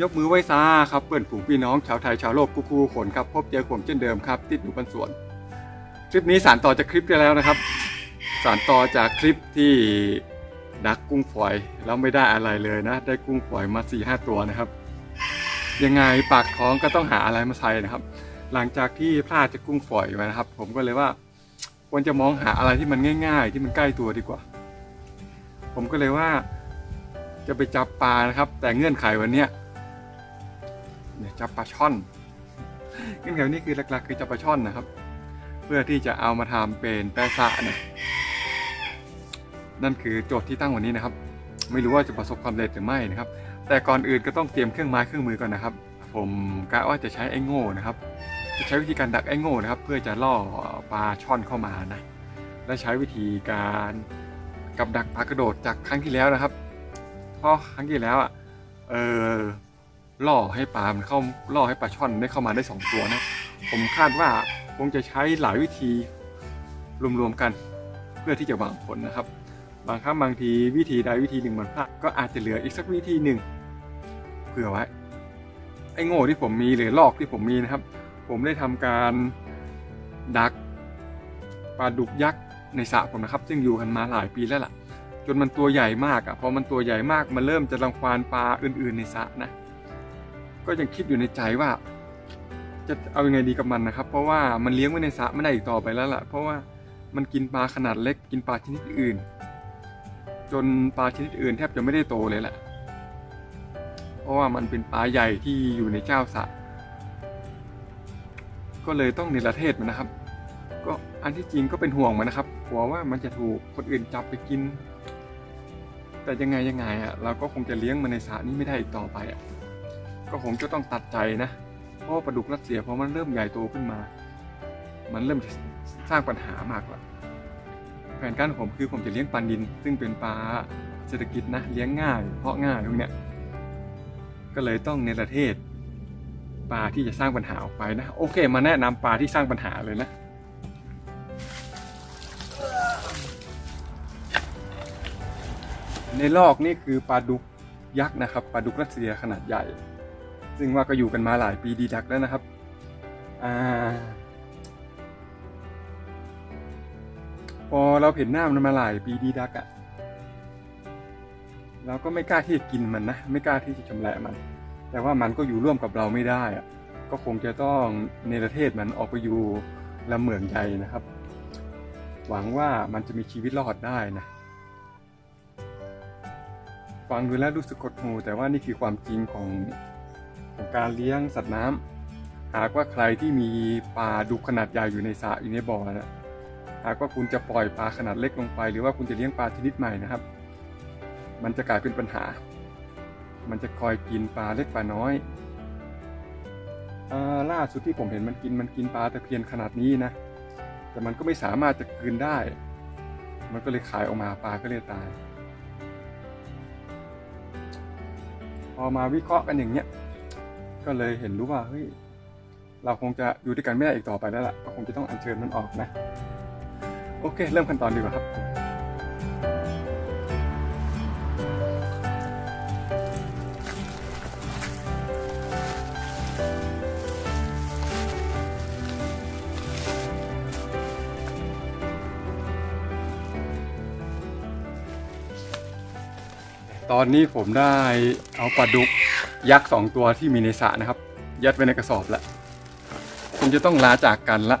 ยกมือไหว้ซาครับเพื่อนฝูงพี่น้องชาวไทยชาวโลกคู่คู่ขนครับพบเจอผมเช่นเดิมครับ ติดอยู่บนสวน คลิปนี้สารต่อจากคลิปที่แล้วนะครับ สารต่อจากคลิปที่ดักกุ้งฝอยแล้วไม่ได้อะไรเลยนะ ได้กุ้งฝอยมา4ี่ห้าตัวนะครับ ยังไงปากท้องก็ต้องหาอะไรมาใส่นะครับ หลังจากที่พลาดจากกุ้งฝอยมานะครับ ผมก็เลยว่าควรจะมองหาอะไรที่มันง่าย ๆ ที่มันใกล้ตัวดีกว่า ผมก็เลยว่า จะไปจับปลานะครับ แต่เงื่อนไขวันเนี้ย เนี่ยจับปลาช่อนเงื่อนไขวันนี้คือหลักๆคือจับปลาช่อนนะครับ เพื่อที่จะเอามาทำเป็นแปะซะนะนั่นคือโจทย์ที่ตั้งวันนี้นะครับ ไม่รู้ว่าจะประสบความสำเร็จหรือไม่นะครับ แต่ก่อนอื่นก็ต้องเตรียมเครื่องไม้เครื่องมือก่อนนะครับ ผมกะว่าจะใช้ไอ้โง่นะครับ จะใช้วิธีการดักไอ้โง่นะครับ เพื่อจะล่อปลาช่อนเข้ามานะและใช้วิธีการกับดักปลากระโดดจากครั้งที่แล้วนะครับเพราะครั้งที่แล้วอะเออ ล่อให้ปลามันเข้าล่อให้ปลาช่อนได้เข้ามาได้สองตัวนะ ผมคาดว่าคงจะใช้หลายวิธีรวมๆกันเพื่อที่จะหวังผลนะครับ บางครั้งบางทีวิธีใดวิธีหนึ่งมันพลาดก็อาจจะเหลืออีกสักวิธีหนึ่งเผื่อไว้ไอ้โง่ที่ผมมีหรือลอกที่ผมมีนะครับ ผมได้ทำการดักปลาดุกยักษ์ในสระผมนะครับ ซึ่งอยู่กันมาหลายปีแล้วล่ะ จนมันตัวใหญ่มากอะพอมันตัวใหญ่มากมันเริ่มจะรังควานปลาอื่น ๆในสระนะ ก็ยังคิดอยู่ในใจว่า จะเอายังไงดีกับมันนะครับ เพราะว่ามันเลี้ยงไว้ในสระไม่ได้อีกต่อไปแล้วล่ะ เพราะว่ามันกินปลาขนาดเล็ก กินปลาชนิดอื่น จนปลาชนิดอื่นแทบจะไม่ได้โตเลยแหละเพราะว่ามันเป็นปลาใหญ่ที่อยู่ในเจ้าสระก็เลยต้องเนรเทศมันนะครับ ก็อันที่จริงก็เป็นห่วงมันนะครับกลัวว่ามันจะถูกคนอื่นจับไปกิน แต่ยังไงยังไงอะเราก็คงจะเลี้ยงมันในสระนี้ไม่ได้อีกต่อไปอะ ก็คงจะต้องตัดใจนะ เพราะปลาดุกรัสเซียพอมันเริ่มใหญ่โตขึ้นมา มันเริ่มจะสร้างปัญหามากกว่าแผนการของผมคือผมจะเลี้ยงปลาดิน ซึ่งเป็นปลาเศรษฐกิจนะเลี้ยงง่าย เพาะง่ายพวกเนี้ยก็เลยต้องเนประเทศปลาที่จะสร้างปัญหาออกไปนะ โอเค มาแนะนำปลาที่สร้างปัญหาเลยนะในลอกนี่คือปลาดุกยักษ์นะครับปลาดุกรัสเซียขนาดใหญ่ ซึ่งว่าก็อยู่กันมาหลายปีดีดักแล้วนะครับอ่าพอเราเห็นหน้ามันมาหลายปีดีดักอะเราก็ไม่กล้าที่จะกินมันนะไม่กล้าที่จะชำแหละมัน แต่ว่ามันก็อยู่ร่วมกับเราไม่ได้อะก็คงจะต้องเนประเทศมันออกไปอยู่ลำเหมืองใหญ่นะครับ หวังว่ามันจะมีชีวิตรอดได้นะฟังดูแล้วรู้สึกกดหูแต่ว่านี่คือความจริงของ ของการเลี้ยงสัตว์น้ำหากว่าใครที่มีปลาดุขนาดใหญ่อยู่ในสระอยู่ในบ่อนะหากว่าคุณจะปล่อยปลาขนาดเล็กลงไป หรือว่าคุณจะเลี้ยงปลาชนิดใหม่นะครับ มันจะกลายเป็นปัญหา มันจะคอยกินปลาเล็กปลาน้อยอล่าสุดที่ผมเห็นมันกินมันกินปลาตะเพียนขนาดนี้นะ แต่มันก็ไม่สามารถจะคืนได้ มันก็เลยขายออกมาปลาก็เลยตาย พอมาวิเคราะห์กันอย่างเนี้ย ก็เลยเห็นรู้ว่าเฮ้ยเราคงจะอยู่ด้วยกันไม่ได้อีกต่อไปแล้วล่ะก็คงจะต้องอัญเชิญมันออกนะ โอเค เริ่มขั้นตอนดีกว่าครับ ตอนนี้ผมได้เอาปลาดุก ยักษ์สองตัวที่มีในสระนะครับ ยัดไว้ในกระสอบแล้วคงจะต้องลาจากกันละ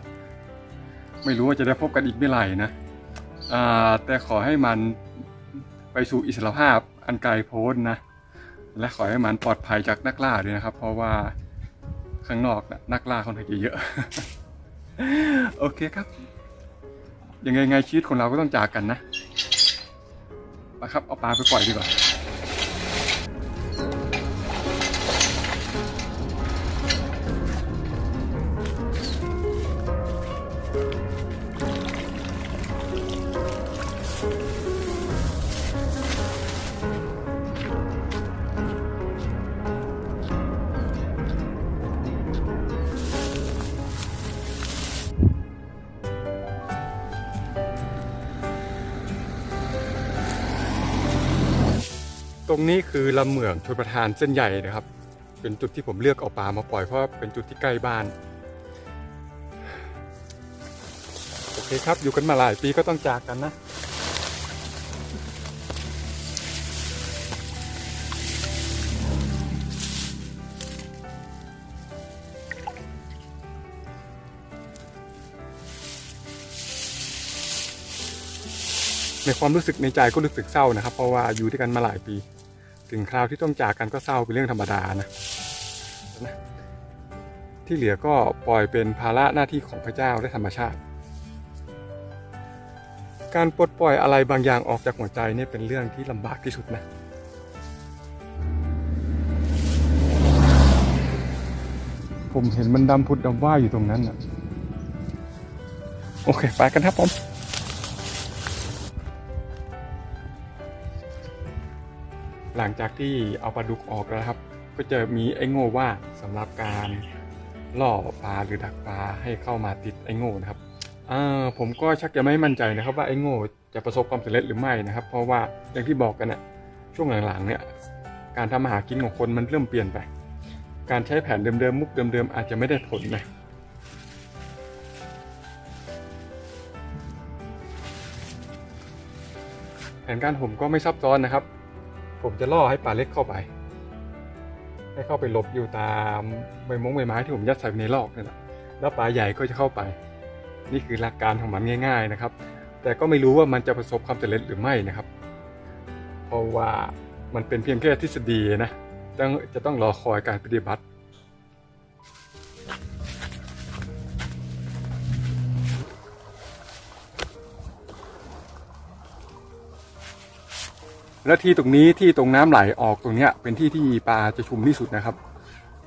ไม่รู้ว่าจะได้พบกันอีกเมื่อไหร่นะแต่ขอให้มันไปสู่อิสรภาพอันไกลโพ้นนะ และขอให้มันปลอดภัยจากนักล่าด้วยนะครับ เพราะว่าข้างนอกนะนักล่าคนข้างจะเยอะ โอเคครับ ยังไงไงชีวิตคนเราก็ต้องจากกันนะไปครับ เอาปลาไปปล่อยดีกว่า รงนี้คือลำเหมืองชนประทานเส้นใหญ่นะครับ เป็นจุดที่ผมเลือกเอาปลามาปล่อยเพราะเป็นจุดที่ใกล้บ้าน โอเคครับอยู่กันมาหลายปีก็ต้องจากกันนะในความรู้สึกในใจก็รู้สึกเศร้านะครับ เพราะว่าอยู่ด้วยกันมาหลายปี ถึงคราวที่ต้องจากกันก็เศร้าเป็นเรื่องธรรมดานะนะที่เหลือก็ปล่อยเป็นภาระหน้าที่ของพระเจ้าและธรรมชาติ การปลดปล่อยอะไรบางอย่างออกจากหัวใจเนี่ยเป็นเรื่องที่ลำบากที่สุดนะผมเห็นมันดำพุดดำว่าอยู่ตรงนั้นนะโอเค ไปกันครับผม หลังจากที่เอาปลาดุกออกแล้วครับ ก็จะมีไอ้โง่ว่าสำหรับการล่อปลาหรือดักปลาให้เข้ามาติดไอ้โง่นะครับผมก็ชักจะไม่มั่นใจนะครับ ว่าไอ้โง่จะประสบความสำเร็จหรือไม่นะครับ เพราะว่าอย่างที่บอกกันนะช่วงหลังๆเนี่ยการทำมาหากินของคนมันเริ่มเปลี่ยนไป การใช้แผนเดิมๆมุกเดิมๆอาจจะไม่ได้ผลนะแผนการผมก็ไม่ซับซ้อนนะครับ ผมจะล่อให้ปลาเล็กเข้าไป ให้เข้าไปหลบอยู่ตามใบมงใบไม้ที่ผมยัดใส่ในลอกนั่นแหละแล้วปลาใหญ่ก็จะเข้าไป นี่คือหลักการของมันง่าย ๆนะครับ แต่ก็ไม่รู้ว่ามันจะประสบความสำเร็จหรือไม่นะครับ เพราะว่ามันเป็นเพียงแค่ทฤษฎีนะต้องจะต้องรอคอยการปฏิบัติ และที่ตรงนี้ที่ตรงน้ำไหลออกตรงเนี้ยเป็นที่ที่ปลาจะชุมที่สุดนะครับ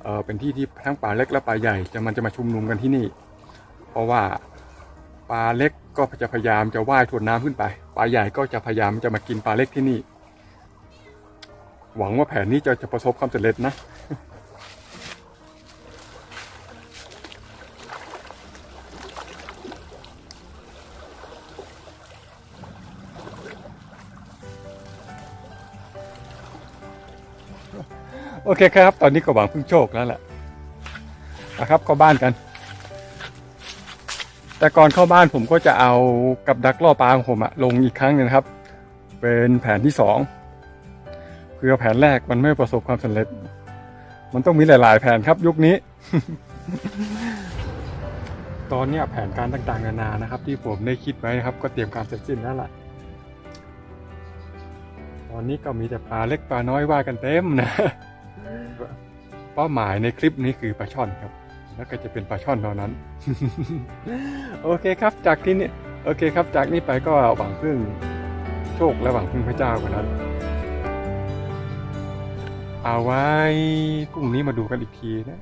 เออเป็นที่ที่ทั้งปลาเล็กและปลาใหญ่จะมันจะมาชุมนุมกันที่นี่ เพราะว่าปลาเล็กก็จะพยายามจะว่ายทวนน้ำขึ้นไป ปลาใหญ่ก็จะพยายามจะมากินปลาเล็กที่นี่ หวังว่าแผนนี้จะจะประสบความสำเร็จนะ โอเคครับ ตอนนี้ก็หวังพึ่งโชคแล้วแหละนะครับเข้าบ้านกัน แต่ก่อนเข้าบ้านผมก็จะเอากับดักล่อปลาของผมอะลงอีกครั้งหนึงนะครับ เป็นแผนที่สองเพื่อแผนแรกมันไม่ประสบความสำเร็จ มันต้องมีหลาย ๆ แผนครับยุคนี้ ตอนนี้แผนการต่างๆนานานะครับ ที่ผมได้คิดไว้นะครับ ก็เตรียมการเสร็จสิ้นแล้วล่ะตอนนี้ก็มีแต่ปลาเล็กปลาน้อยว่ากันเต็มนะ เป้าหมายในคลิปนี้คือปลาช่อนครับ แล้วก็จะเป็นปลาช่อนเท่านั้น โอเคครับ จากที่นี่โอเคครับ จากนี้ไปก็หวังพึ่งโชคและหวังพึ่งพระเจ้ากันนะเอาไว้พรุ่งนี้มาดูกันอีกทีนะ